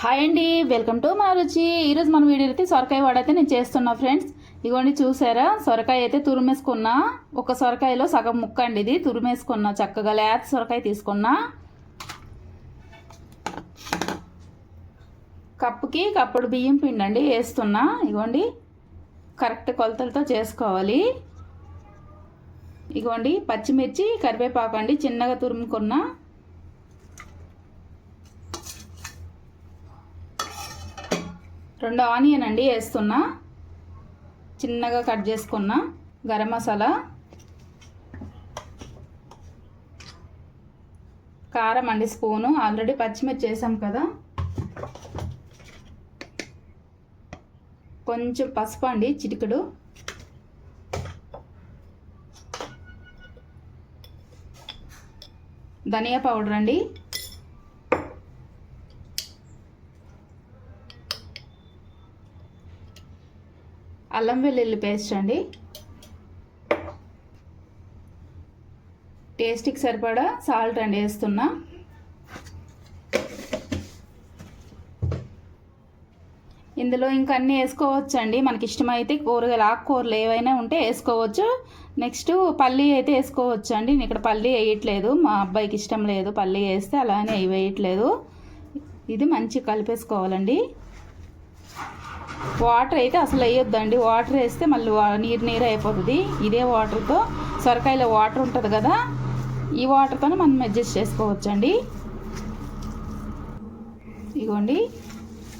Hi అండి welcome to మా రుచి ఈరోజు మన వీడియో అయితే సొరకాయ వాడైతే నేను చేస్తున్నా ఫ్రెండ్స్. ఇగోండి చూసారా? సొరకాయ అయితే తురిమేసుకున్నా. ఒక సొరకాయలో సగం ముక్క అండి ఇది. తురిమేసుకున్నా చక్కగా. లేత సొరకాయ తీసుకున్నా. కప్పుకి కప్పుడు బియ్యం పిండి అండి వేస్తున్నా. ఇగోండి కరెక్ట్ కొలతలతో చేసుకోవాలి. ఇగోండి పచ్చిమిర్చి కరివేపాకు అండి చిన్నగా తురుముకున్నా. రెండు ఆనియన్ అండి వేస్తున్నా. చిన్నగా కట్ చేసుకున్న. గరం మసాలా. కారం అండి స్పూను. ఆల్రెడీ పచ్చిమిర్చి చేసాం కదా. కొంచెం పసుపు అండి చిటికెడు. ధనియా పౌడర్ అండి. అల్లం వెల్లుల్లి పేస్ట్ అండి. టేస్ట్కి సరిపడా సాల్ట్ అండి వేస్తున్నా. ఇందులో ఇంకా అన్నీ వేసుకోవచ్చు అండి మనకి ఇష్టమైతే కూరగాయలు ఆకుకూరలు ఏవైనా ఉంటే వేసుకోవచ్చు. నెక్స్ట్ పల్లి అయితే వేసుకోవచ్చు అండి నేను ఇక్కడ పల్లి వేయట్లేదు. మా అబ్బాయికి ఇష్టం లేదు. పల్లి వేస్తే అలానే అవి వేయట్లేదు. ఇది మంచి కలిపేసుకోవాలండి. వాటర్ అయితే అసలు వేయొద్దండి. వాటర్ వేస్తే మళ్ళీ నీరు నీరు అయిపోతుంది. ఇదే వాటర్తో సొరకాయలో వాటర్ ఉంటుంది కదా ఈ వాటర్తోనే మనం అడ్జస్ట్ చేసుకోవచ్చండి. ఇగోండి.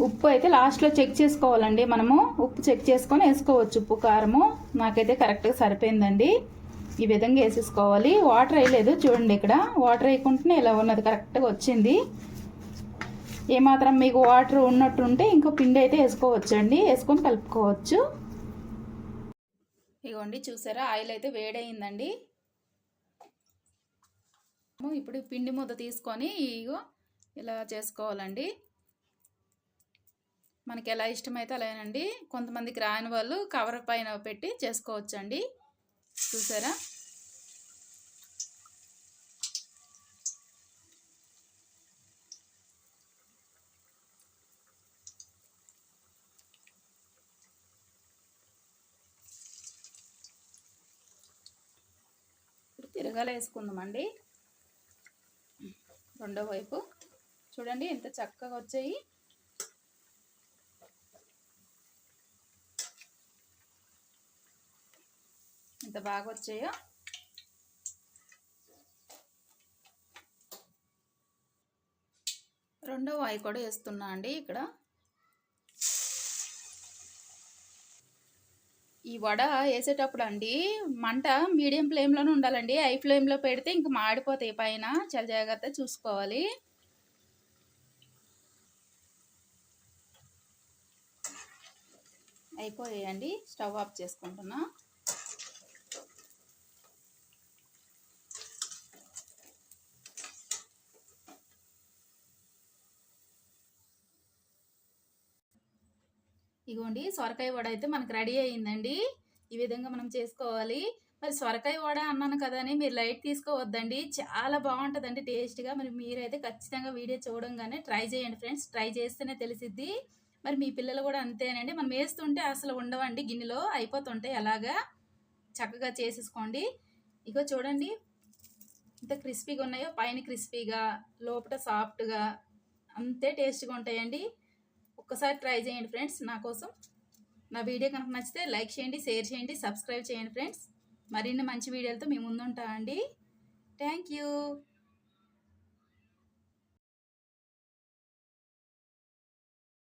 ఉప్పు అయితే లాస్ట్లో చెక్ చేసుకోవాలండి మనము. ఉప్పు చెక్ చేసుకొని వేసుకోవచ్చు ఉప్పు కారము. నాకైతే కరెక్ట్గా సరిపోయిందండి. ఈ విధంగా వేసేసుకోవాలి. వాటర్ వేయలేదు. చూడండి ఇక్కడ. వాటర్ వేయకుండానే ఇలా ఉన్నది. కరెక్ట్గా వచ్చింది. ఏమాత్రం మీకు వాటర్ ఉన్నట్టుంటే ఇంకో పిండి అయితే వేసుకోవచ్చు అండి వేసుకొని కలుపుకోవచ్చు. ఇగోండి చూసారా? ఆయిల్ అయితే వేడయిందండి. ఇప్పుడు పిండి ముద్ద తీసుకొని ఇగో ఇలా చేసుకోవాలండి. మనకి ఎలా ఇష్టమైతే అలానండి. కొంతమందికి రాని వాళ్ళు కవర్ పైన పెట్టి చేసుకోవచ్చండి. చూసారా? ఇప్పుడు తిరగాల వేసుకుందామండి రెండో వైపు. చూడండి ఎంత చక్కగా వచ్చాయి. ఎంత బాగా వచ్చాయో. రెండో వాయి కూడా వేస్తున్నా అండి ఇక్కడ. ఈ వడ వేసేటప్పుడు అండి మంట మీడియం ఫ్లేమ్లోనే ఉండాలండి. హై ఫ్లేమ్లో పెడితే ఇంక మాడిపోతాయి. పైన చాలా జాగ్రత్త చూసుకోవాలి. అయిపోయాయండి. స్టవ్ ఆఫ్ చేసుకుంటున్నా. ఇగోండి సొరకాయ వడ అయితే మనకు రెడీ అయ్యిందండి. ఈ విధంగా మనం చేసుకోవాలి. మరి సొరకాయ వడ అన్నాను కదా అని మీరు లైట్ తీసుకోవద్దండి. చాలా బాగుంటుందండి టేస్ట్గా. మరి మీరైతే ఖచ్చితంగా వీడియో చూడంగానే ట్రై చేయండి ఫ్రెండ్స్. ట్రై చేస్తేనే తెలిసిద్ది. మరి మీ పిల్లలు కూడా అంతేనండి. మనం వేస్తుంటే అసలు ఉండవండి గిన్నెలో అయిపోతుంటాయి అలాగా. చక్కగా చేసేసుకోండి. ఇగో చూడండి ఇంత క్రిస్పీగా ఉన్నాయో. పైన క్రిస్పీగా లోపల సాఫ్ట్గా అంతే టేస్ట్గా ఉంటాయండి. ఒక్కసారి ట్రై చేయండి ఫ్రెండ్స్. నా కోసం నా వీడియో కనుక నచ్చితే లైక్ చేయండి షేర్ చేయండి సబ్స్క్రైబ్ చేయండి ఫ్రెండ్స్. మరిన్ని మంచి వీడియోలతో మీ ముందుంటా అండి థ్యాంక్ యూ.